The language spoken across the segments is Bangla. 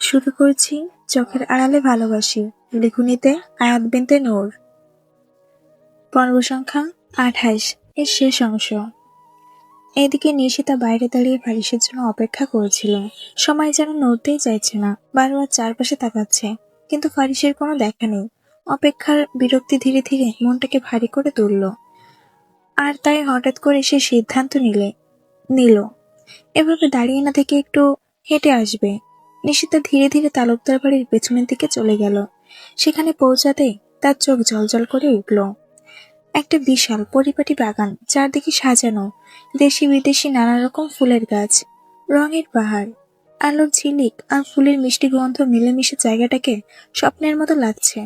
শুরু করছি চোখের আড়ালে ভালোবাসি। লিখুনিতে আয়াত বিনতে নূর। পর্ব সংখ্যা আঠাইশ এর শেষ অংশ। এদিকে নিশিতা বাইরে দাঁড়িয়ে ফারিসের জন্য অপেক্ষা করেছিল। সময় যেন নড়তেই চাইছে না, বারবার চারপাশে তাকাচ্ছে। কিন্তু ফারিসের কোনো দেখা নেই। অপেক্ষার বিরক্তি ধীরে ধীরে মনটাকে ভারী করে তুলল। আর তাই হঠাৎ করে সে সিদ্ধান্ত নিলে, নিল। এভাবে দাঁড়িয়ে না থেকে একটু হেঁটে আসবে। নিশিতা ধীরে ধীরে তালুকদার বাড়ির পেছনের দিকে চলে গেল। সেখানে পৌঁছাতেই তার চোখ জলজল করে উঠল। একটা বিশাল পরিপাটি বাগান, চারদিকে সাজানো দেশি বিদেশি নানা রকম ফুলের গাছ, রঙের পাহাড় আলোর ঝিলিক আর ফুলের মিষ্টি গন্ধ মিলেমিশে জায়গাটাকে স্বপ্নের মতো লাগছে।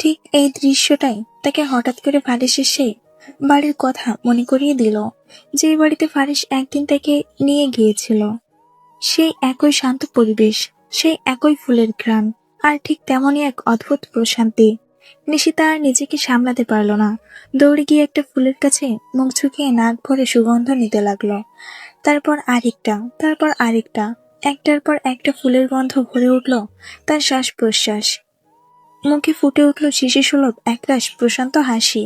ঠিক এই দৃশ্যটাই তাকে হঠাৎ করে ফারিসের সেই বাড়ির কথা মনে করিয়ে দিল, যে বাড়িতে ফারিস একদিন তাকে নিয়ে গিয়েছিল। সেই একই শান্ত পরিবেশ, সেই একই ফুলের ঘ্রাণ, আর ঠিক তেমনই এক অদ্ভুত প্রশান্তি। নিশিতা আর নিজেকে সামলাতে পারল না। দৌড়ে গিয়ে একটা ফুলের কাছে মুখ ঝুঁকিয়ে নাক ভরে সুগন্ধ নিতে লাগল। তারপর আরেকটা তারপর আরেকটা, একটার পর একটা ফুলের গন্ধ ভরে উঠল তার শ্বাস প্রশ্বাস মুখে ফুটে উঠল শিশি সুলভ একরাশ প্রশান্ত হাসি।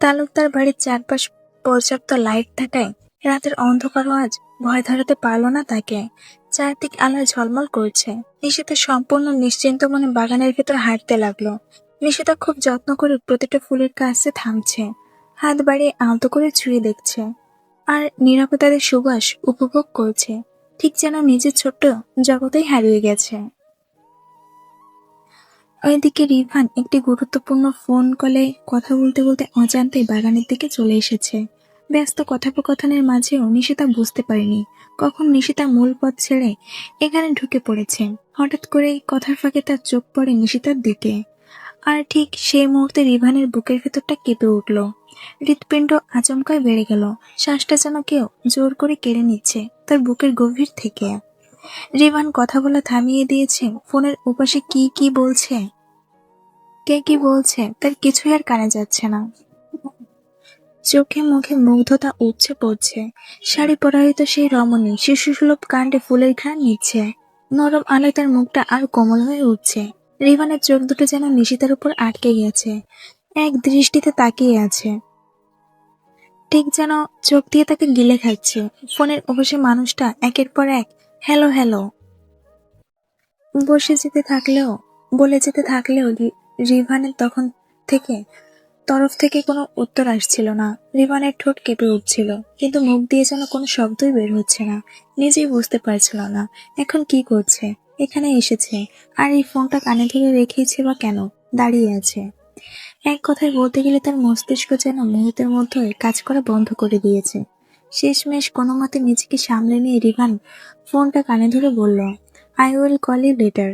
তালুকদার বাড়ির চারপাশ পর্যাপ্ত লাইট থাকায় রাতের অন্ধকারও আজ ভয় ধরাতে পারল না তাকে। চারদিক আলোয় ঝলমল করছে। নিশিতা সম্পূর্ণ নিশ্চিন্ত মনে বাগানের ভেতর হাঁটতে লাগল। নিশিতা খুব যত্ন করে প্রতিটা ফুলের কাছে থামছে। হাত বাড়িয়ে আলতো করে ছুঁয়ে দেখছে। আর নিরাপত্তাদের সুবাস উপভোগ করছে। ঠিক যেন নিজের ছোট্ট জগতেই হারিয়ে গেছে। ওইদিকে রিভান একটি গুরুত্বপূর্ণ ফোন কলে কথা বলতে বলতে অজান্তেই বাগানের দিকে চলে এসেছে। ব্যস্ত কথোপকথনের মাঝেও নিশিতা বুঝতে পারেনি কখন নিশিতা মূল পথ ছেড়ে এখানে ঢুকে পড়েছে। হঠাৎ করে কথার ফাঁকে তার চোখ পড়ে নিশিতার দিকে। আর ঠিক সেই মুহূর্তে রিভানের বুকের ভেতরটা কেঁপে উঠল। হৃৎপিণ্ড আচমকায় বেড়ে গেল। শ্বাসটা যেন কেউ জোর করে কেড়ে নিচ্ছে তার বুকের গভীর থেকে। রিভান কথা বলা থামিয়ে দিয়েছে, ফোনের উপাশে কি কি বলছে? কে কি বলছে? তার কিছুই আর কানে যাচ্ছে না। চোখে মুখে মুগ্ধতা উপচে পড়ছে। শাড়ি পরাহিত সেই রমণী শিশুসুলভ কাণ্ডে ফুলের ঘ্রাণ নিচ্ছে। নরম আলোয় তার মুখটা আর কোমল হয়ে উঠছে। রিভানের চোখ দুটো যেন নিশিতার উপর আটকে গেছে এক দৃষ্টিতে তাকিয়ে আছে। ঠিক যেন চোখ দিয়ে তাকে গিলে খাচ্ছে। ফোনের অবশ্যই মানুষটা একের পর এক, হ্যালো হ্যালো। বসে যেতে থাকলেও, বলে যেতে থাকলেও রিভানের তখন থেকে তরফ থেকে কোনো উত্তর আসছিল না। রিভানের ঠোঁট কেঁপে উঠছিল, কিন্তু মুখ দিয়ে যেন কোনো শব্দই বের হচ্ছে না। নিজেই বুঝতে পারছিল না, এখন কি করছে? এখানে এসেছে, আর এই ফোনটা কানে ধরে রেখেছে বা কেন? দাঁড়িয়ে আছে। এক কথায় বলতে গেলে তার মস্তিষ্ক যেন মুহূর্তের মধ্যে কাজ করা বন্ধ করে দিয়েছে। শেষমেশ কোনো মতে নিজেকে সামলে নিয়ে রিভান ফোনটা কানে ধরে বলল I will call you later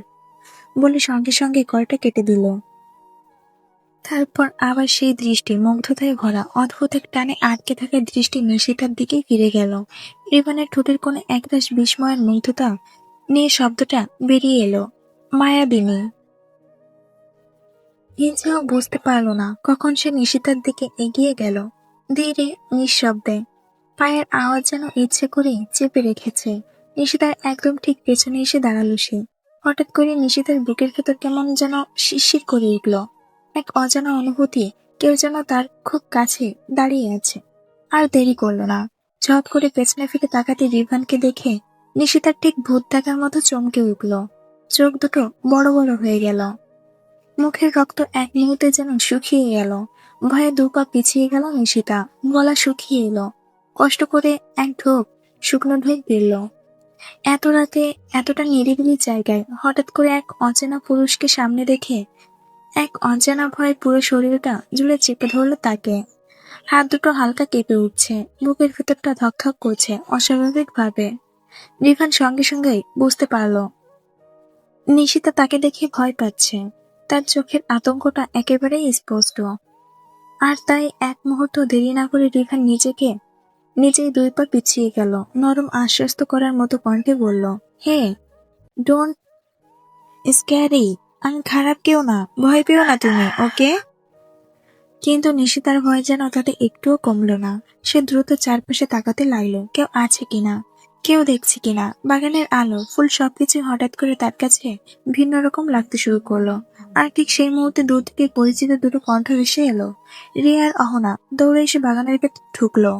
বলে সঙ্গে সঙ্গে কলটা কেটে দিল। তারপর আবার সেই দৃষ্টি মুগ্ধতায় ভরা, অদ্ভুত এক টানে আটকে থাকা দৃষ্টি নিশিতার দিকেই ফিরে গেল। রিভানের ঠোঁটের কোণে একরাশ বিস্ময়ের মুগ্ধতা নিয়ে শব্দটা বেরিয়ে এলো মায়াবিনী হিংসেও বুঝতে পারল না কখন সে নিশিতার দিকে এগিয়ে গেল। ধীরে, নিঃশব্দে পায়ের আওয়াজ যেন ইচ্ছে করে চেপে রেখেছে। নিশিতার একদম ঠিক পেছনে এসে দাঁড়াল সে। হঠাৎ করে নিশিতার বুকের ভেতর কেমন যেন শিরশির করে উঠল। এক অজানা অনুভূতি কেউ যেন তার খুব কাছে দাঁড়িয়ে আছে। আর দেরি করল না। ঝপ করে পেছনে ফিরে তাকাতে রিভানকে দেখে নিশিতার ঠিক ভূত দেখার মতো চমকে উঠল। চোখ দুটো বড় বড় হয়ে গেল। মুখের রক্ত এক মুহূর্তে যেন শুকিয়ে গেল ভয়ে দু পা পিছিয়ে গেল নিশিতা। গলা শুকিয়ে এলো। কষ্ট করে এক ঢোক শুকনো ঢোক বেরল এত রাতে এতটা নিরিবিলি জায়গায় হঠাৎ করে এক অচেনা পুরুষকে সামনে দেখে এক অজানা ভয়ে পুরো শরীরটা জুড়ে চেপে ধরলো তাকে। হাত দুটো হালকা কেঁপে উঠছে, বুকের ভেতরটা ধকধক করছে অস্বাভাবিক ভাবে রিভান সঙ্গে সঙ্গেই বুঝতে পারল। নিশিতা তাকে দেখে ভয় পাচ্ছে। তার চোখের আতঙ্কটা একেবারেই স্পষ্ট। আর তাই এক মুহূর্ত দেরি না করে রিভান নিজেকে, নিজেই দুই পা পিছিয়ে গেল, নরম আশ্বস্ত করার মতো কণ্ঠে বলল, হে ডোন্ট স্ক্যারি আমি খারাপ কেউ না, ভয় পেও না তুমি, ওকে? কিন্তু নিশিতার ভয় যেন তাতে একটুও কমলো না। সে দ্রুত চারপাশে তাকাতে লাগল, কেউ আছে কিনা, কেউ দেখছে কিনা, বাগানের আলো, ফুল সবকিছু হঠাৎ করে তার কাছে ভিন্ন রকম লাগতে শুরু করল। আর ঠিক সেই মুহূর্তে দূর থেকে পরিচিত দুটো কণ্ঠ ভেসে এলো। রিয়ার অহনা দৌড়ে এসে বাগানের ভেতর ঢুকলো।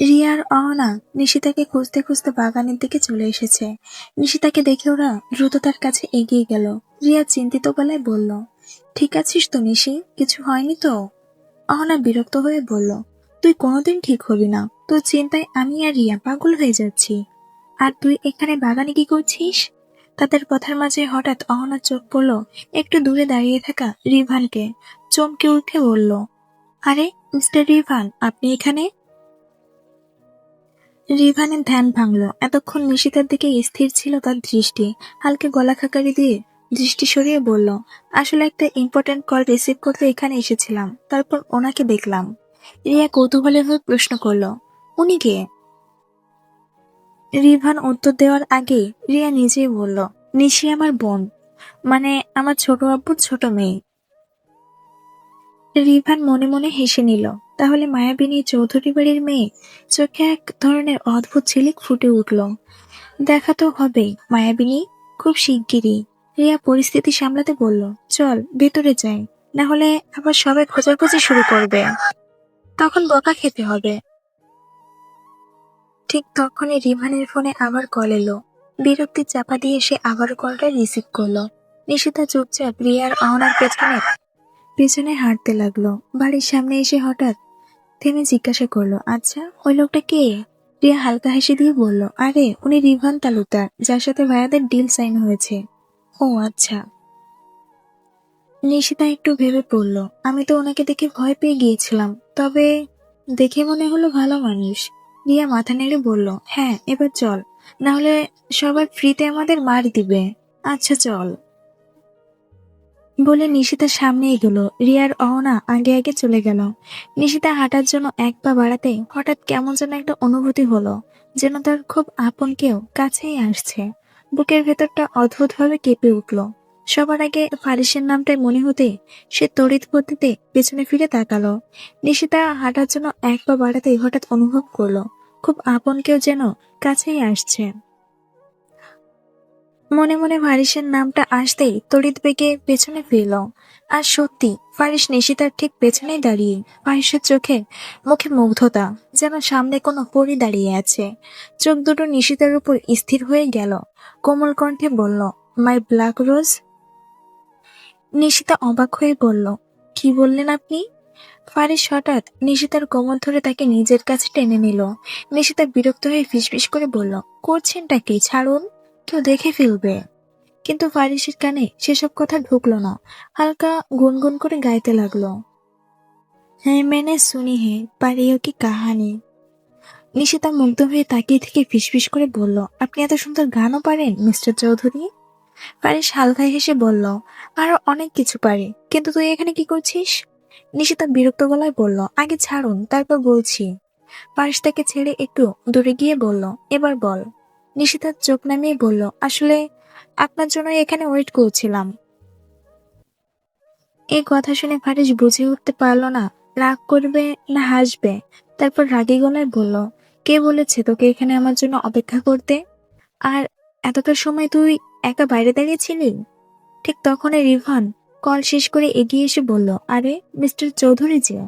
রিয়ার অহনা নিশিতাকে খুঁজতে খুঁজতে বাগানের দিকে চলে এসেছে। নিশিতাকে দেখে ওরা দ্রুত তার কাছে এগিয়ে গেল। রিয়া চিন্তিত গলায় বলল, ঠিক আছিস তো নিশি? কিছু হয়নি তো? অহনা বিরক্ত হয়ে বলল, তুই কোনোদিন ঠিক হবি না। তোর চিন্তায় আমি আর রিয়া পাগল হয়ে যাচ্ছি। আর তুই এখানে বাগানে কি করছিস? তাদের কথার মাঝে হঠাৎ অহনার চোখ পড়ল একটু দূরে দাঁড়িয়ে থাকা রিভানকে। চমকে উঠে বলল, আরে, মিস্টার রিভান, আপনি এখানে? রিভানের ধ্যান ভাঙল। এতক্ষণ নিশিতার দিকে স্থির ছিল তার দৃষ্টি। হালকে গলা খাকারি দিয়ে দৃষ্টি সরিয়ে বলল, আসলে একটা ইম্পর্টেন্ট কল রিসিভ করতে এখানে এসেছিলাম। তারপর ওনাকে দেখলাম। রিয়া কৌতূহলের হয়ে প্রশ্ন করল, উনি কে? রিভান উত্তর দেওয়ার আগে রিয়া নিজেই বলল, নিশি আমার বোন। মানে আমার ছোট আব্বুর ছোট মেয়ে। রিভান মনে মনে হেসে নিল তাহলে মায়াবিনী চৌধুরী বাড়ির মেয়ে চোখে এক ধরনের অদ্ভুত ঝিলিক ফুটে উঠল। দেখা তো হবেই মায়াবিনী খুব শিগগিরই। রিয়া পরিস্থিতি সামলাতে বলল, চল, ভেতরে যাই, না হলে আবার সবাই খোঁজাখুঁজি শুরু করবে। তখন বকা খেতে হবে। ঠিক তখনই রিভানের ফোনে আবার কল এলো। বিরক্তি চাপা দিয়ে সে আবার কলটা রিসিভ করল। নিশিতা চুপচাপ রিয়ার আওনার পেছনে পেছনে হাঁটতে লাগল। বাড়ির সামনে এসে হঠাৎ থেমে জিজ্ঞাসা করল আচ্ছা ওই লোকটা কে? রিয়া হালকা হাসি দিয়ে বলল, আরে, উনি রিভান তালুকদার, যার সাথে ভাইয়াদের ডিল সাইন হয়েছে। ও আচ্ছা। নিশিতা একটু ভেবে পড়ল, আমি তো ওনাকে দেখে ভয় পেয়ে গিয়েছিলাম, তবে দেখে মনে হলো ভালো মানুষ। রিয়া মাথা নেড়ে বলল হ্যাঁ এবার চল না হলে সবাই ফ্রিতে আমাদের মার দিবে। আচ্ছা চল। বলে নিশিতা সামনে এগোলো। রিয়ার অহনা আগে আগে চলে গেল। নিশিতা হাঁটার জন্য এক পা বাড়াতে হঠাৎ কেমন যেন একটা অনুভূতি হলো, যেন তার খুব আপন কেউ কাছেই আসছে। বুকের ভেতরটা অদ্ভুতভাবে কেঁপে উঠল। সবার আগে ফারিসের নামটাই মনে হতে সে তড়িৎ গতিতে পেছনে ফিরে তাকালো। নিশিতা হাঁটার জন্য এক পা বাড়াতে হঠাৎ অনুভব করল, খুব আপন কেউ যেন কাছেই আসছে। মনে মনে ফারিসের নামটা আসতেই তড়িৎ বেগে পেছনে ফিরল। আর সত্যি, ফারিস নিশিতার ঠিক পেছনেই দাঁড়িয়ে ফারিসের চোখে মুখে মুগ্ধতা, যেন সামনে কোনো পরি দাঁড়িয়ে আছে। চোখ দুটো নিশিতার উপর স্থির হয়ে গেল। কোমল কণ্ঠে বলল মাই ব্ল্যাক রোজ নিশিতা অবাক হয়ে বলল, কি বললেন আপনি? ফারিস হঠাৎ নিশিতার কোমর ধরে তাকে নিজের কাছে টেনে নিল। নিশিতা বিরক্ত হয়ে ফিসফিস করে বলল, করছেনটা কি? ছাড়ুন। কেউ দেখে ফেলবে। কিন্তু ফারিসের কানে সেসব কথা ঢুকলো না। হালকা গুনগুন করে গাইতে লাগল। হ্যাঁ মেনে শুনি হে, পারিও কি কাহানি? নিশিতা মুগ্ধ হয়ে তাকিয়ে থেকে ফিসফিস করে বলল, আপনি এত সুন্দর গানও পারেন, মিস্টার চৌধুরী? ফারিস হালকা হেসে বলল, আরও অনেক কিছু পারে, কিন্তু তুই এখানে কি করছিস? নিশিতা বিরক্ত গলায় বলল, আগে ছাড়ুন, তারপর বলছি। পারিস তাকে ছেড়ে একটু দূরে গিয়ে বলল, এবার বল। নিশিতার চোখ নামিয়ে বলল, আসলে আপনার জন্য এখানে ওয়েট করছিলাম। এই কথা শুনে ফারিস বুঝে উঠতে পারল না, রাগ করবে না হাসবে। তারপর রাগী গলায় বলল, কে বলেছে তোকে এখানে আমার জন্য অপেক্ষা করতে? আর এতটা সময় তুই একা বাইরে দাঁড়িয়েছিলি? ঠিক তখনই রিভান কল শেষ করে এগিয়ে এসে বলল, আরে, মিস্টার চৌধুরী যে।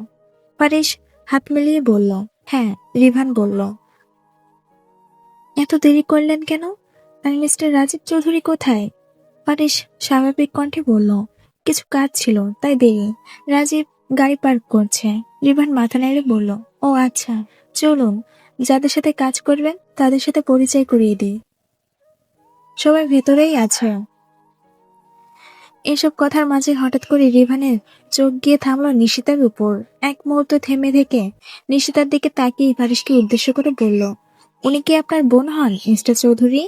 ফারিস হাত মিলিয়ে বলল হ্যাঁ রিভান বলল। এত দেরি করলেন কেন? আর মিস্টার রাজীব চৌধুরী কোথায়? পারিস স্বাভাবিক কণ্ঠে বলল, কিছু কাজ ছিল, তাই দেরি। রাজীব গাড়ি পার্ক করছে। রিভান মাথা নেড়ে বলল, ও আচ্ছা চলুন। যাদের সাথে কাজ করবেন, তাদের সাথে পরিচয় করিয়ে দিই। সবাই ভেতরেই আছে। এসব কথার মাঝে হঠাৎ করে রিভানের চোখ গিয়ে থামলো নিশিতার উপর। এক মুহূর্ত থেমে থেকে নিশিতার দিকে তাকিয়ে ফারিসকে উদ্দেশ্য করে বলল উনি কি আপনার বোন হন, মিস্টার চৌধুরী?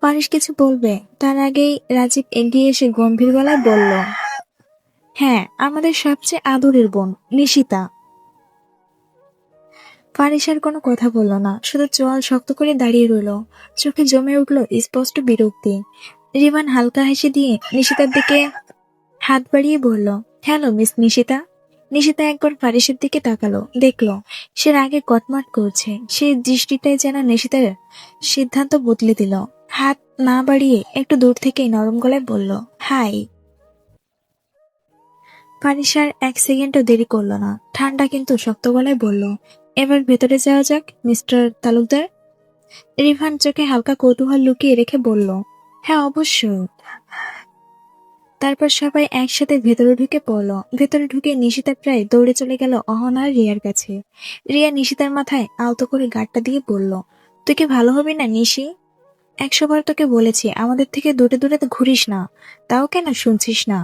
পারিস কিছু বলবে। তার আগেই রাজীব এগিয়ে এসে গম্ভীর গলায় বলল হ্যাঁ আমাদের সবচেয়ে আদরের বোন, নিশিতা। ফারিস আর কোনো কথা বলল না, শুধু চোয়াল শক্ত করে দাঁড়িয়ে রইল। চোখে জমে উঠল স্পষ্ট বিরক্তি। রিমান হালকা হেসে দিয়ে নিশিতার দিকে হাত বাড়িয়ে বলল, হ্যালো, মিস নিশিতা। নিশিতা একবার ফারিসের দিকে তাকালো, দেখল, সে রাগে কটমাট করছে। সেই দৃষ্টিটাই যেন নিশিতার সিদ্ধান্ত বদলে দিল। হাত না বাড়িয়ে একটু দূর থেকেই নরম গলায় বলল, হাই। ফারিস আর এক সেকেন্ডও দেরি করল না। ঠান্ডা কিন্তু শক্ত গলায় বলল, এবার ভেতরে যাওয়া যাক, মিস্টার তালুকদার? রিভান চোখে হালকা কৌতূহল লুকিয়ে রেখে বলল হ্যাঁ অবশ্যই। তারপর সবাই একসাথে ভেতরে ঢুকে পড়ল। ভেতরে ঢুকে নিশিতা প্রায় দৌড়ে চলে গেল অহনার রিয়ার কাছে। রিয়া নিশিতার মাথায় আলতো করে গাড়টা দিয়ে বলল, তুই কি ভালো হবি না নিশি? একশো বার তোকে বলেছি, আমাদের থেকে দূরে দূরে তো ঘুরিস না। তাও কেন শুনছিস না?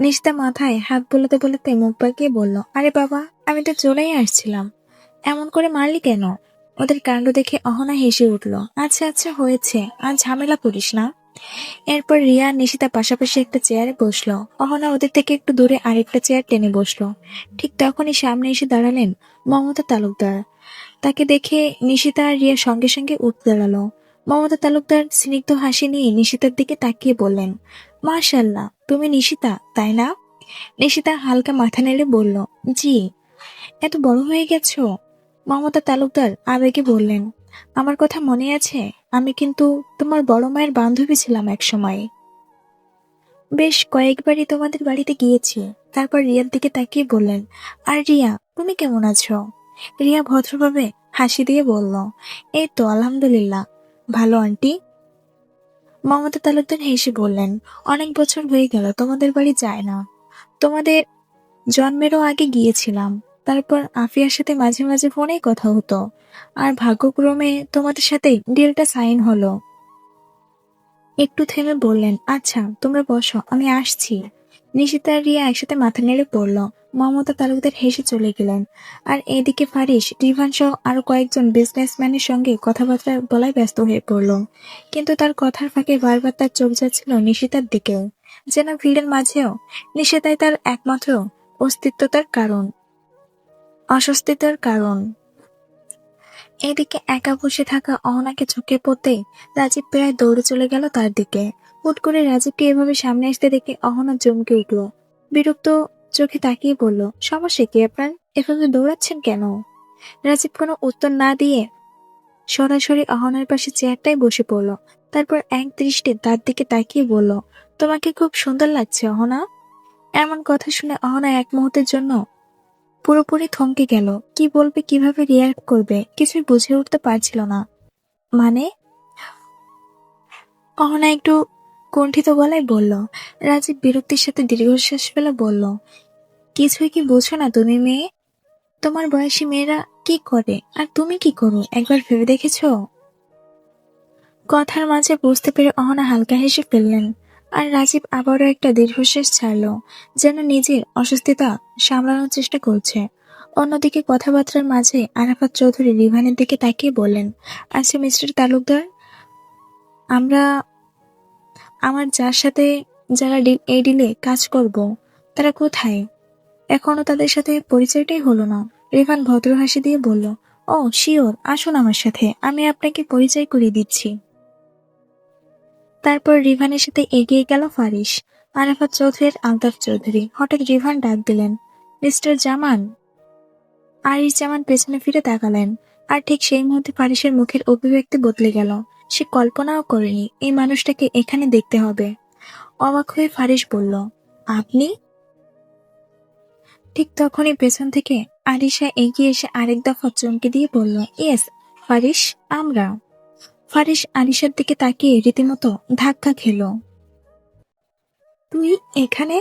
নিশিতা মাথায় হাত বোলাতে বোলাতে মুখ বাঁকিয়ে বলল, আরে বাবা, আমি তো চলেই আসছিলাম। এমন করে মারলি কেন? ওদের কাণ্ড দেখে অহনা হেসে উঠল আচ্ছা আচ্ছা হয়েছে। আর ঝামেলা করিস না। এরপর রিয়া নিশিতা পাশাপাশি একটা চেয়ারে বসল। অহনা ওদের থেকে একটু দূরে আরেকটা চেয়ার টেনে বসল। ঠিক তখনই সামনে এসে দাঁড়ালেন মমতা তালুকদার। তাকে দেখে নিশিতা আর রিয়া সঙ্গে সঙ্গে উঠে দাঁড়াল। মমতা তালুকদার স্নিগ্ধ হাসি নিয়ে নিশিতার দিকে তাকিয়ে বললেন মাশাল্লাহ তুমি নিশিতা, তাই না? নিশিতা হালকা মাথা নেড়ে বলল, জি। এত বড় হয়ে গেছো? মমতা তালুকদার আবেগে বললেন আমার কথা মনে আছে? আমি কিন্তু তোমার বড় মায়ের বান্ধবী ছিলাম এক সময় বেশ কয়েকবারই তোমাদের বাড়িতে গিয়েছি। তারপর রিয়ার দিকে তাকিয়ে বললেন, আর রিয়া, তুমি কেমন আছো? রিয়া ভদ্রভাবে হাসি দিয়ে বলল, এই তো, আলহামদুলিল্লাহ। ভালো, আন্টি? মমতা তালুকদার হেসে বললেন, অনেক বছর হয়ে গেল, তোমাদের বাড়ি যায় না। তোমাদের জন্মেরও আগে গিয়েছিলাম। তারপর আফিয়ার সাথে মাঝে মাঝে ফোনে কথা হতো। আর ভাগ্যক্রমে তোমাদের সাথে ডিলটা সাইন হলো। একটু থেমে বললেন আচ্ছা তোমরা বসো, আমি আসছি। নিশিতা আর রিয়া একসাথে মাথা নেড়ে পড়ল। মমতা তালুকদার হেসে চলে গেলেন। আর এদিকে ফারিস রিভান সহ আরও কয়েকজন বিজনেসম্যানের সঙ্গে কথাবার্তা বলায় ব্যস্ত হয়ে পড়ল। কিন্তু তার কথার ফাঁকে বারবার তার চোখ যাচ্ছিল নিশিতার দিকে। যেন ভিড়ের মাঝেও নিশিতাই তার একমাত্র অস্তিত্বতার কারণ। অস্বস্তিতার কারণ। এদিকে একা বসে থাকা অহনাকে চোখে পড়তে রাজীব প্রায় দৌড়ে চলে গেল তার দিকে। হুট করে রাজীবকে এভাবে সামনে আসতে দেখে অহনা চমকে উঠল। বিরক্ত চোখে তাকিয়ে বলল, সমস্যা কি আপনার? এভাবে দৌড়াচ্ছেন কেন? রাজীব কোনো উত্তর না দিয়ে সরাসরি অহনার পাশে চেয়ারটাই বসে পড়ল। তারপর এক দৃষ্টি তার দিকে তাকিয়ে বলল, তোমাকে খুব সুন্দর লাগছে অহনা। এমন কথা শুনে অহনা এক মুহূর্তের জন্য পুরোপুরি থমকে গেল। কি বলবে, কীভাবে রিয়াক্ট করবে, কিছুই বুঝে উঠতে পারছিল না। মানে? অহনা একটু কণ্ঠিত গলায় বলল। রাজীব বিরক্তির সাথে দীর্ঘশ্বাস ফেলে বলল, কিছুই কি বোঝো না তুমি মেয়ে? তোমার বয়সী মেয়েরা কি করে? আর তুমি কি করো একবার ভেবে দেখেছ? কথার মাঝে বুঝতে পেরে অহনা হালকা হেসে ফেললেন। আর রাজীব আবারও একটা দীর্ঘশ্বাস ছাড়ল, যেন নিজের অস্বস্তিতা সামলানোর চেষ্টা করছে। অন্যদিকে কথাবার্তার মাঝে আরাফাত চৌধুরী রিভানের দিকে তাকিয়ে বললেন আচ্ছা মিস্টার তালুকদার, আমরা, আমার যার সাথে যারা এই ডিলে কাজ করব, তারা কোথায়? এখনও তাদের সাথে পরিচয়টাই হলো না। রিভান ভদ্র হাসি দিয়ে বলল, ও, শিওর, আসুন আমার সাথে, আমি আপনাকে পরিচয় করিয়ে দিচ্ছি। তারপর রিভানের সাথে এগিয়ে গেল ফারিস আরাফাত চৌধুরীর আলতাফ চৌধুরী। হঠাৎ রিভান ডাক দিলেন, মিস্টার জামান। আরিস জামান পেছনে ফিরে তাকালেন, আর ঠিক সেই মুহূর্তে ফারিসের মুখের অভিব্যক্তি বদলে গেল। সে কল্পনাও করেনি, এই মানুষটাকে এখানে দেখতে হবে। অবাক হয়ে ফারিস বলল, আপনি? ঠিক তখনই পেছন থেকে আরিশা এগিয়ে এসে আরেক দফা চমকে দিয়ে বলল, ইয়েস ফারিস আমরা। ফারিস আরিশার দিকে তাকিয়ে রীতিমতো ধাক্কা খেল। তুই এখানে?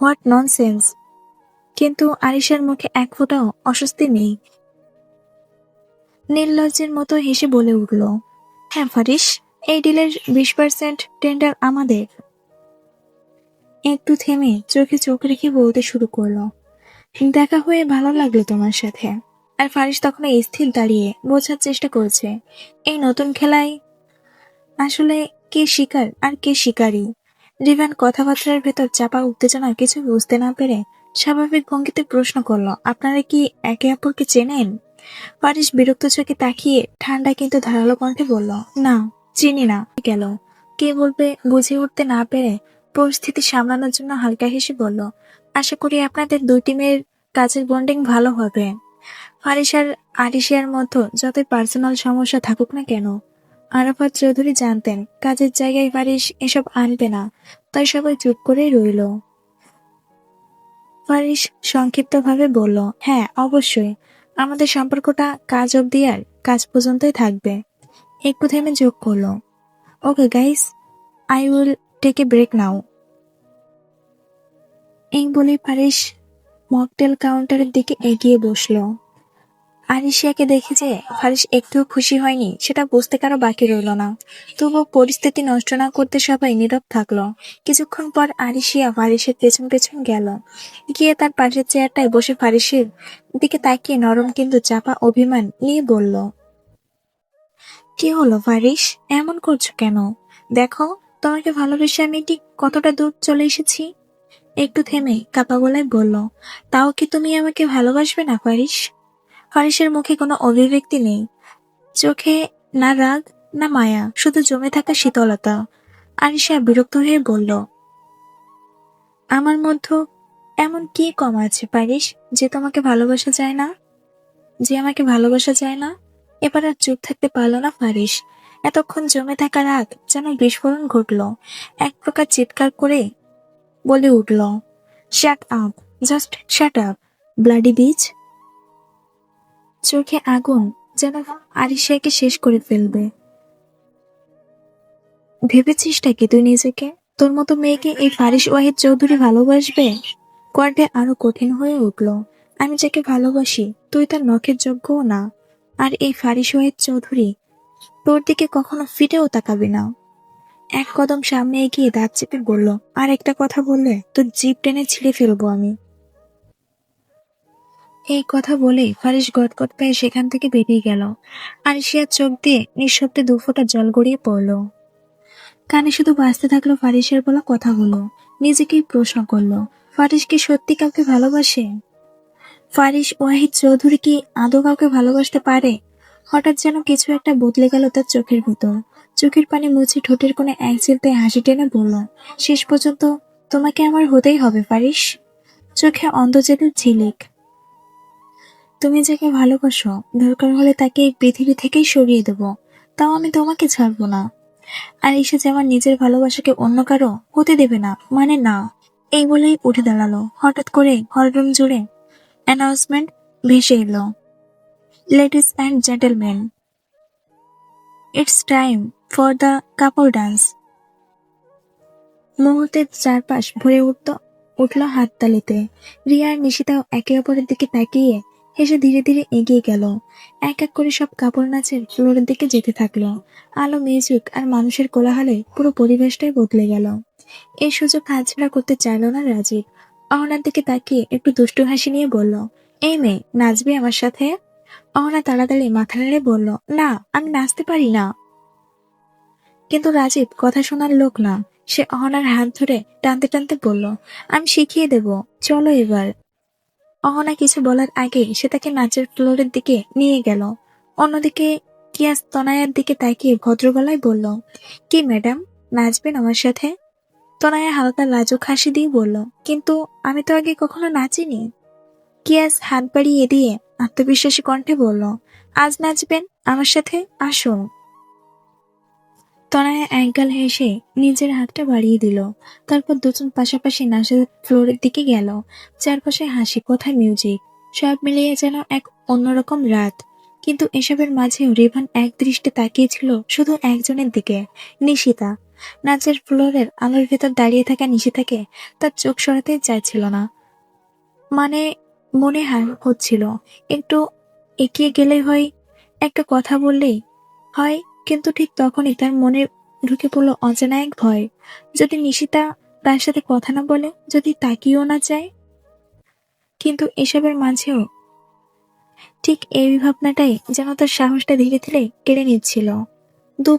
What nonsense? কিন্তু আরিশার মুখে এক ফোঁটাও অস্বস্তি নেই। নির্লজ্জের মতো হেসে বলে উঠল হ্যাঁ ফারিস এই ডিলের বিশ পার্সেন্ট টেন্ডার আমাদের। একটু থেমে চোখে চোখ রেখে বলতে শুরু করল, দেখা হয়ে ভালো লাগল তোমার সাথে। আর ফারিস তখন স্থির দাঁড়িয়ে বোঝার চেষ্টা করছে। এই নতুন খেলায় আসলে কে শিকার আর কে শিকারী? রিভান কথাবার্তার ভেতর চাপা উত্তেজনা কিছু বুঝতে না পেরে স্বাভাবিক ভঙ্গিতে প্রশ্ন করল, আপনারা কি একে অপরকে চেনেন? ফারিস বিরক্ত চোখে তাকিয়ে ঠান্ডা কিন্তু ধারালো কণ্ঠে বলল, না, চিনি না। গেল। কে বলবে বুঝে উঠতে না পেরে পরিস্থিতি সামলানোর জন্য হালকা হেসে বলল, আশা করি আপনাদের দুই টিমের কাজের বন্ডিং ভালো হবে। ফারিস আর আরিশিয়ার মধ্যে যতই পার্সোনাল সমস্যা থাকুক না কেন, আরাফাত চৌধুরী জানতেন কাজের জায়গায় ফারিস এসব আনবে না, তাই সবাই চুপ করেই রইল। ফারিস সংক্ষিপ্তভাবে বলল হ্যাঁ অবশ্যই। আমাদের সম্পর্কটা কাজ অবধি আর কাজ পর্যন্তই থাকবে। একটু থেমে যোগ করল okay guys I will take a break now এই বলে পারিস মকটেল কাউন্টারের দিকে এগিয়ে বসল। আরিশিয়াকে দেখে যে ফারিস একটুও খুশি হয়নি, সেটা বুঝতে কারও বাকি রইল না। তবুও পরিস্থিতি নষ্ট না করতে সবাই নীরব থাকল। কিছুক্ষণ পর আরিশিয়া ফারিসের পেছন পেছন গেল। গিয়ে তার পাশের চেয়ারটায় বসে ফারিসের দিকে তাকিয়ে নরম কিন্তু চাপা অভিমান নিয়ে বলল, কি হলো ফারিস? এমন করছ কেন? দেখো, তোমাকে ভালোবেসে আমি ঠিক কতটা দূর চলে এসেছি? একটু থেমে কাপা গলায় বলল, তাও কি তুমি আমাকে ভালোবাসবে না ফারিস? ফারিসের মুখে কোনো অভিব্যক্তি নেই। চোখে না রাগ, না মায়া, শুধু জমে থাকা শীতলতা। আরিশা বিরক্ত হয়ে বলল, আমার মধ্যে এমন কি কম আছে পারিস যে তোমাকে ভালোবাসা যায় না? যে আমাকে ভালোবাসা যায় না? এবার আর চুপ থাকতে পারল না ফারিস এতক্ষণ জমে থাকা রাগ যেন বিস্ফোরণ ঘটল। এক প্রকার চিৎকার করে বলে উঠল shut up just shut up bloody bitch চোখে আগুন যেন আরিশাকে শেষ করে ফেলবে। ভেবেছিসটা কি তুই নিজেকে? তোর মতো মেয়েকে এই ফারিস ওয়াহিদ চৌধুরী ভালোবাসবে? কণ্ঠে আরও কঠিন হয়ে উঠল, আমি যাকে ভালোবাসি, তুই তার নখের যোগ্যও না। আর এই ফারিস ওয়াহিদ চৌধুরী তোর দিকে কখনো ফিরেও তাকাবি না। এক কদম সামনে এগিয়ে দাঁত চেপে বলল, আর একটা কথা বললে, তোর জিপ টেনে ছিঁড়ে ফেলব আমি। এই কথা বলে ফারিস গদগদ পেয়ে সেখান থেকে বেরিয়ে গেল। আরিশিয়ার চোখ দিয়ে নিঃশব্দে দু ফোঁটা জল গড়িয়ে পড়ল। কানে শুধু বাঁচতে থাকল ফারিসের বলা কথাগুলো। নিজেকেই প্রশ্ন করল ফারিস কি সত্যি কাউকে ভালোবাসে? ফারিস ওয়াহিদ চৌধুরী কি আদৌ কাউকে ভালোবাসতে পারে? হঠাৎ যেন কিছু একটা বদলে গেল তার চোখের ভিতর। চোখের পানি মুছে ঠোঁটের কোণে এক চিলতে হাসি টেনে বলল, শেষ পর্যন্ত তোমাকে আমার হতেই হবে ফারিস চোখে অন্ধজেদের ঝিলিক। তুমি যাকে ভালোবাসো, দরকার হলে তাকে এই পৃথিবী থেকেই সরিয়ে দেব। তাও আমি তোমাকে ছাড়বো না। আর এসে যে আমার নিজের ভালোবাসাকে অন্য কারও হতে দেবে না মানে না। এই বলেই উঠে দাঁড়াল। হঠাৎ করে হলরুম জুড়ে অ্যানাউন্সমেন্ট ভেসে এলো। Ladies and gentleman it's time for the couple dance মুহূর্তের চারপাশ ভরে উঠত, উঠল হাততালিতে। রিয়া আর নিশিতাও একে অপরের দিকে তাকিয়ে হেসে ধীরে ধীরে এগিয়ে গেল। এক এক করে সব কাপড় নাচের ফ্লোরের দিকে যেতে থাকল। আলো মিউজিক আর মানুষের কোলাহলে পুরো পরিবেশটাই বদলে গেল। এই সুযোগ হাতছাড়া করতে চাইল না রাজীব। অহনার দিকে তাকিয়ে একটু দুষ্টু হাসি নিয়ে বলল, এই মেয়ে, নাচবে আমার সাথে? অহনা তাড়াতাড়ি মাথা নেড়ে বলল, না, আমি নাচতে পারি না। কিন্তু রাজীব কথা শোনার লোক না। সে অহনার হাত ধরে টানতে টানতে বলল, আমি শিখিয়ে দেব। চলো এবার। অহনা কিছু বলার আগে সে তাকে নাচের ফ্লোরের দিকে নিয়ে গেল। অন্যদিকে কিয়াস তনায়ার দিকে তাকিয়ে ভদ্র গলায় বলল, কি ম্যাডাম, নাচবেন আমার সাথে? তনায়া হালকা লাজুক হাসি দিয়ে বলল, কিন্তু আমি তো আগে কখনো নাচিনি। কিয়াস হাত বাড়িয়ে দিয়ে আত্মবিশ্বাসী কণ্ঠে বলল, আজ নাচবেন আমার সাথে? আসুন। তনায়া একগাল হেসে নিজের হাতটা বাড়িয়ে দিল। তারপর দুজন পাশাপাশি নাচের ফ্লোরের দিকে গেল। চারপাশে হাসি কোথায় মিউজিক, সব মিলিয়ে যেন এক অন্যরকম রাত। কিন্তু এসবের মাঝেও রেভান এক দৃষ্টে তাকিয়েছিল শুধু একজনের দিকে, নিশিতা। নাচের ফ্লোরের আলোর ভেতর দাঁড়িয়ে থাকা নিশিতাকে তার চোখ সরাতে চাইছিল না। মানে মনে হার হচ্ছিল। একটু এগিয়ে গেলে হয়, একটা কথা বললেই হয়। কিন্তু ঠিক তখনই তার মনে ঢুকে পড়ল অজানা এক ভয়। যদি নিশিতা তার সাথে কথা না বলে, যদি তাকিয়েও না যায়? কিন্তু এসবের মাঝেও ঠিক এই ভাবনাটাই যেন তার সাহসটা ধীরে ধীরে কেড়ে নিচ্ছিল। দু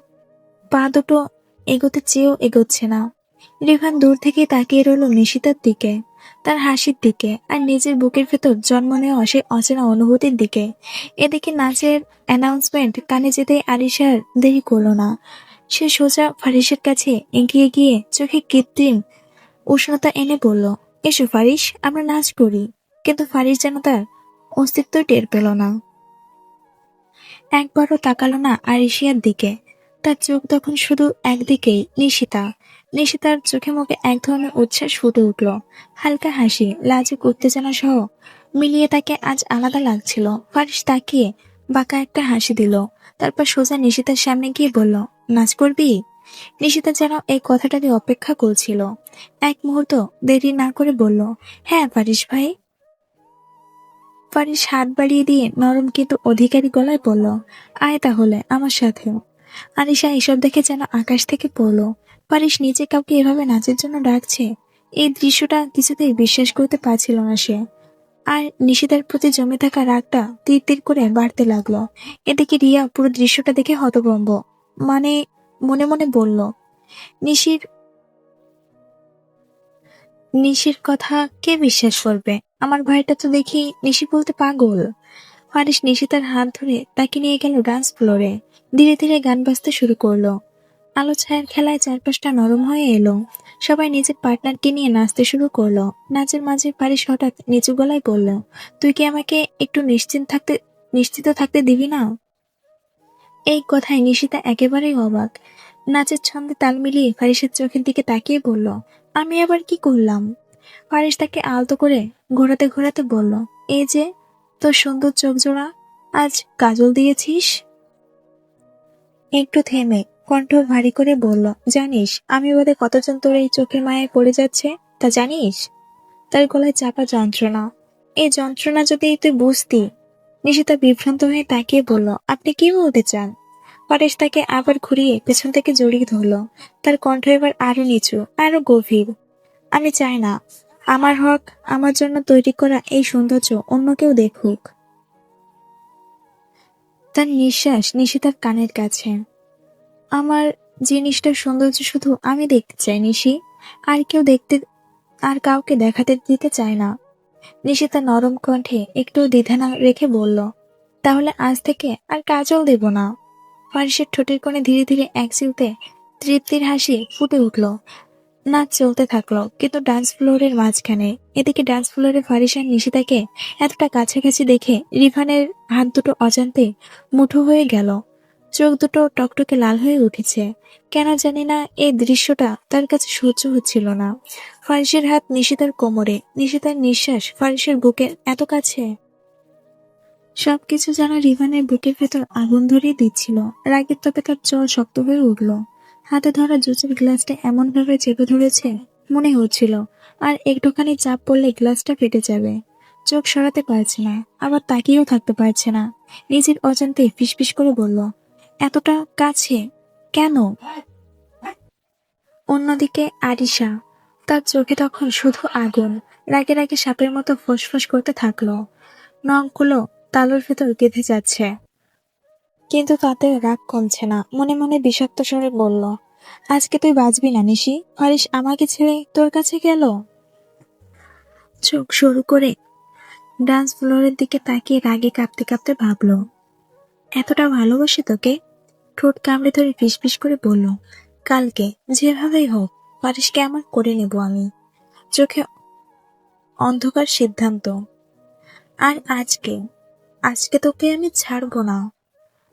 পা দুটো এগোতে চেয়েও এগোচ্ছে না। রেভান দূর থেকে তাকিয়ে রইল নিশিতার দিকে। তার হাসির দিকে আর নিজের বুকের ভেতর জন্ম নেওয়া সেই অচেনা অনুভূতির দিকে। এদিকে নাচের অ্যানাউন্সমেন্ট কানে যেতে আরিশার দেরি করল না। সে সোজা ফারিসের কাছে এগিয়ে গিয়ে চোখে কৃত্রিম উষ্ণতা এনে বলল, এসো ফারিস, আমরা নাচ করি। কিন্তু ফারিস যেন তার অস্তিত্ব টের পেল না। একবারও তাকালো না আরিশিয়ার দিকে। তার চোখ তখন শুধু একদিকেই নিশিতা। নিশিতার চোখে মুখে এক ধরনের উচ্ছ্বাস ফুটে উঠল। হালকা হাসি, লাজুক উত্তেজনা সহ মিলিয়ে তাকে আজ আলাদা লাগছিল। ফারিস তাকিয়ে বাঁকা একটা হাসি দিল। তারপর সোজা নিশিতার সামনে গিয়ে বলল, নাচ করবি? নিশিতা যেন এই কথাটাকে অপেক্ষা করছিল। এক মুহূর্ত দেরি না করে বলল হ্যাঁ ফারিস ভাই। ফারিস হাত বাড়িয়ে দিয়ে নরম কিন্তু অধিকারী গলায় বলল, আয় তাহলে আমার সাথেও। আনিশা এসব দেখে যেন আকাশ থেকে পড়ল। পারিস নিচে কাউকে এভাবে নাচের জন্য ডাকছে? এই দৃশ্যটা কিছুতেই বিশ্বাস করতে পারছিল না সে। আর নিশিতার প্রতি জমে থাকা রাগটা তীর তীর করে বাড়তে লাগল। এদিকে রিয়া পুরো দৃশ্যটা দেখে হতভম্ব। মানে মনে মনে বলল, নিশির নিশির কথা কে বিশ্বাস করবে? আমার ভাইটা তো দেখি নিশি বলতে পাগল। ফারিস নিশিতার হাত ধরে তাকে নিয়ে গেল ডান্স ফ্লোরে। ধীরে ধীরে গান বাজতে শুরু করল। আলো ছায়ার খেলায় চারপাশটা নরম হয়ে এলো। সবাই নিজের পার্টনারকে নিয়ে নাচতে শুরু করল। নাচের মাঝে পারিস হঠাৎ নিচু গলায় বলল, তুই কি আমাকে একটু নিশ্চিন্ত থাকতে, নিশ্চিত থাকতে দিবি না? এই কথায় নিশিতা একেবারেই অবাক। নাচের ছন্দে তাল মিলিয়ে ফারিসের চোখের দিকে তাকিয়ে বলল, আমি আবার কি করলাম? ফারিস তাকে আলতো করে ঘোরাতে ঘোরাতে বলল এই যে, তোর সুন্দর চোখ জোড়া, আজ কাজল দিয়েছিস? একটু থেমে কণ্ঠ ভারী করে বলল, জানিস, আমি বোধে কতজন তোর এই চোখের মায়ায় পড়ে যাচ্ছে? তা জানিস? তার গলায় চাপা যন্ত্রণা। এই যন্ত্রণা যদি তুই বুঝতি? নিশিতা বিভ্রান্ত হয়ে তাকিয়ে বলল, আপনি কি বলতে চান? পরেশ তাকে আবার ঘুরিয়ে পেছন থেকে জড়িয়ে ধরল। তার কণ্ঠ এবার আরও নিচু, আরও গভীর। আমি চাই না। আমার হক, আমার জন্য তৈরি করা এই সৌন্দর্য অন্য কেউ দেখুক। তার নিঃশ্বাস নিশিতার কানের কাছে। আমার জিনিসটার সৌন্দর্য শুধু আমি দেখতে চাই, নিশি। আর কেউ দেখতে, আর কাউকে দেখাতে দিতে চায় না। নিশিতা নরম কণ্ঠে একটু দ্বিধা না রেখে বলল, তাহলে আজ থেকে আর কাজল দেব না। ফারিসের ঠোঁটের কোণে ধীরে ধীরে এক চিলতে তৃপ্তির হাসি ফুটে উঠল। নাচ চলতে থাকল, কিন্তু ডান্স ফ্লোরের মাঝখানে। এদিকে ডান্স ফ্লোরে ফারিস আর নিশিতাকে এতটা কাছাকাছি দেখে রিফানের হাত দুটো অজান্তে মুঠো হয়ে গেল। চোখ দুটো টকটকে লাল হয়ে উঠেছে। কেন জানি না এই দৃশ্যটা তার কাছে সহ্য হচ্ছিল না। ফারিসের হাত নিশিতার কোমরে, নিশিতার নিঃশ্বাস ফারিসের বুকের এত কাছে। সবকিছু যেন রিভানের বুকের ভেতর আগুন ধরিয়ে দিচ্ছিল। রাগের তপে তার চল শক্ত হয়ে উঠল। হাতে ধরা জুসের গ্লাসটা এমন ভাবে চেপে ধরেছে, মনে হচ্ছিল, আর একটুখানি চাপ পড়লে গ্লাসটা ফেটে যাবে। চোখ সরাতে পারছে না, আবার তাকিয়েও থাকতে পারছে না। নিজের অজান্তে ফিসফিস করে বলল এতটা কাছে কেন? অন্যদিকে আরিশা তার চোখে তখন শুধু আগুন, রাগে রাগে সাপের মতো ফোসফোস করতে থাকল। নখগুলো তালুর ভেতর গেঁথে যাচ্ছে। কিন্তু তাতে রাগ কমছে না, মনে মনে বিষাক্ত স্বরে বলল, আজকে তুই বাঁচবি না নিশি। ফারিস আমাকে ছেড়ে তোর কাছে গেল? চোখ শুরু করে ডান্স ফ্লোরের দিকে তাকিয়ে রাগে কাঁপতে কাঁপতে ভাবলো। এতটা ভালোবাসি তোকে? ঠোঁট কামড়ে ধরে ফিসফিস করে বলল, কালকে, যেভাবেই হোক পারিসকে আমার করে নেব আমি। চোখে অন্ধকার সিদ্ধান্ত। আর আজকে? আজকে তোকে আমি ছাড়বো না।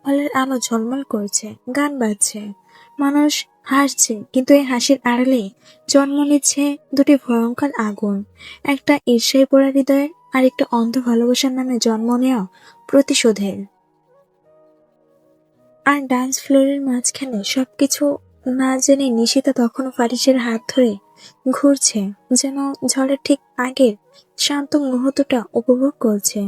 হলের আলো ঝলমল করছে, গান বাজছে। মানুষ হাসছে, কিন্তু এই হাসির আড়ালে জন্ম নিচ্ছে দুটি ভয়ঙ্কর আগুন। একটা ঈর্ষায় পড়া হৃদয়ের আর একটা অন্ধ ভালোবাসার নামে জন্ম নেওয়া প্রতিশোধের। আর ডান্স ফ্লোরের মাঝখানে সবকিছু না জেনে নিশিতা তখনও ফারিসের হাত ধরে ঘুরছে, যেন ঝড়ের ঠিক আগের শান্ত মুহূর্তটা উপভোগ করছে।